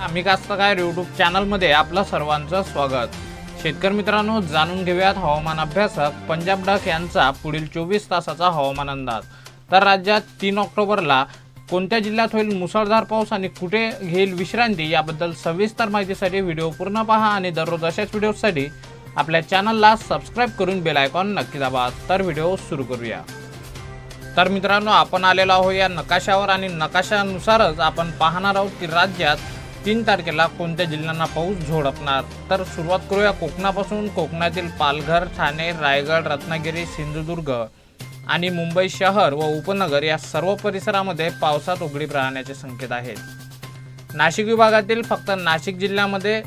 आम्ही कास्तकार यूट्यूब चॅनलमध्ये आपलं सर्वांचं स्वागत. शेतकरी मित्रांनो जाणून घेऊयात हवामान अभ्यासक पंजाब डक यांचा पुढील चोवीस तासाचा हवामान अंदाज. तर राज्यात तीन ऑक्टोबरला कोणत्या जिल्ह्यात होईल मुसळधार पाऊस आणि कुठे घेईल विश्रांती याबद्दल सविस्तर माहितीसाठी व्हिडिओ पूर्ण पहा आणि दररोज अशाच व्हिडिओसाठी आपल्या चॅनलला सबस्क्राईब करून बेल आयकॉन नक्की दाबा. तर व्हिडिओ सुरू करूया. तर मित्रांनो आपण आलेलो आहोत या नकाशावर आणि नकाशानुसारच आपण पाहणार आहोत की राज्यात तीन तारखेला कोणत्या जिल्ह्यांना पाऊस झोडपणार? तर सुरुवात करूया कोकणापासून. कोकणातील पालघर ठाणे रायगड रत्नागिरी सिंधुदुर्ग आणि मुंबई शहर व उपनगर या सर्व परिसरामध्ये पावसात उघडीप राहण्याचे संकेत आहेत. नाशिक विभागातील फक्त नाशिक जिल्ह्यामध्ये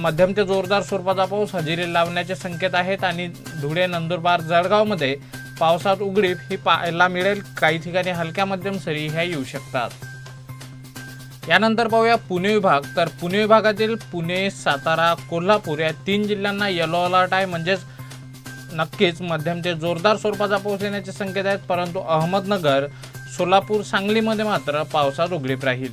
मध्यम ते जोरदार स्वरूपाचा पाऊस हजेरी लावण्याचे संकेत आहेत आणि धुळे नंदुरबार जळगावमध्ये पावसात उघडीप ही पाहायला मिळेल. काही ठिकाणी हलक्या मध्यम सरी ह्या येऊ शकतात. यानंतर पाहूया पुणे विभाग. तर पुणे विभागातील पुणे सातारा कोल्हापूर या तीन जिल्ह्यांना येलो अलर्ट आहे. म्हणजेच नक्कीच मध्यम ते जोरदार स्वरूपाचा पाऊस येण्याचे संकेत आहेत. परंतु अहमदनगर सोलापूर सांगलीमध्ये मात्र पावसात उघडीप राहील.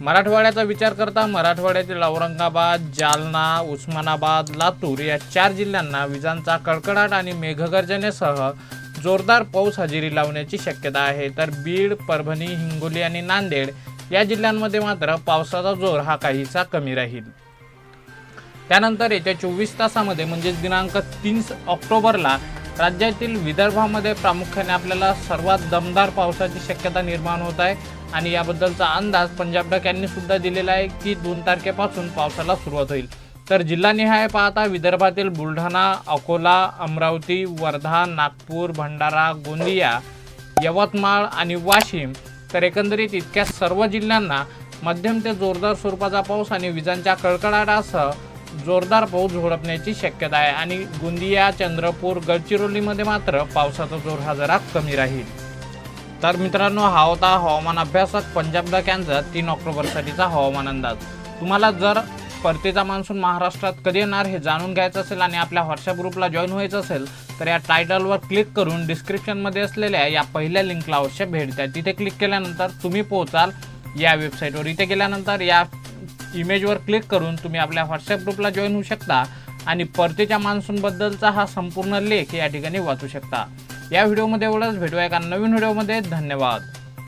मराठवाड्याचा विचार करता मराठवाड्यातील औरंगाबाद जालना उस्मानाबाद लातूर या चार जिल्ह्यांना विजांचा कडकडाट आणि मेघगर्जनेसह जोरदार पाऊस हजेरी लावण्याची शक्यता आहे. तर बीड परभणी हिंगोली आणि नांदेड या जिल्ह्यांमध्ये मात्र पावसाचा जोर हा काहीसा कमी राहील. त्यानंतर येत्या चोवीस तासामध्ये म्हणजेच दिनांक तीन ऑक्टोबरला राज्यातील विदर्भामध्ये प्रामुख्याने आपल्याला सर्वात दमदार पावसाची शक्यता निर्माण होत आहे आणि याबद्दलचा अंदाज पंजाब डक यांनी सुद्धा दिलेला आहे की दोन तारखेपासून पावसाला सुरुवात होईल. तर जिल्हानिहाय पाहता विदर्भातील बुलढाणा अकोला अमरावती वर्धा नागपूर भंडारा गोंदिया यवतमाळ आणि वाशिम तर एकंदरीत इतक्या सर्व जिल्ह्यांना मध्यम ते जोरदार स्वरूपाचा पाऊस आणि विजांच्या कडकडाटासह जोरदार पाऊस झोडपण्याची शक्यता आहे. आणि गोंदिया चंद्रपूर गडचिरोलीमध्ये मात्र पावसाचा जोर हा जरा कमी राहील. तर मित्रांनो हा होता हवामान अभ्यासक पंजाब द यांचा तीन ऑक्टोबरसाठीचा हवामान अंदाज. तुम्हाला जर परतीचा मान्सून महाराष्ट्रात कधी येणार हे जाणून घ्यायचं असेल आणि आपल्या व्हॉट्सअप ग्रुपला जॉईन व्हायचं असेल तर या टायटलवर क्लिक करून डिस्क्रिप्शनमध्ये असलेल्या या पहिल्या लिंकला अवश्य भेट द्या. तिथे क्लिक केल्यानंतर तुम्ही पोहोचाल या वेबसाईटवर. इथे गेल्यानंतर या इमेजवर क्लिक करून तुम्ही आपल्या व्हॉट्सअप ग्रुपला जॉईन होऊ शकता आणि परतीच्या मान्सूनबद्दलचा हा संपूर्ण लेख या ठिकाणी वाचू शकता. या व्हिडिओमध्ये एवढंच. भेटूया एका नवीन व्हिडिओमध्ये. धन्यवाद.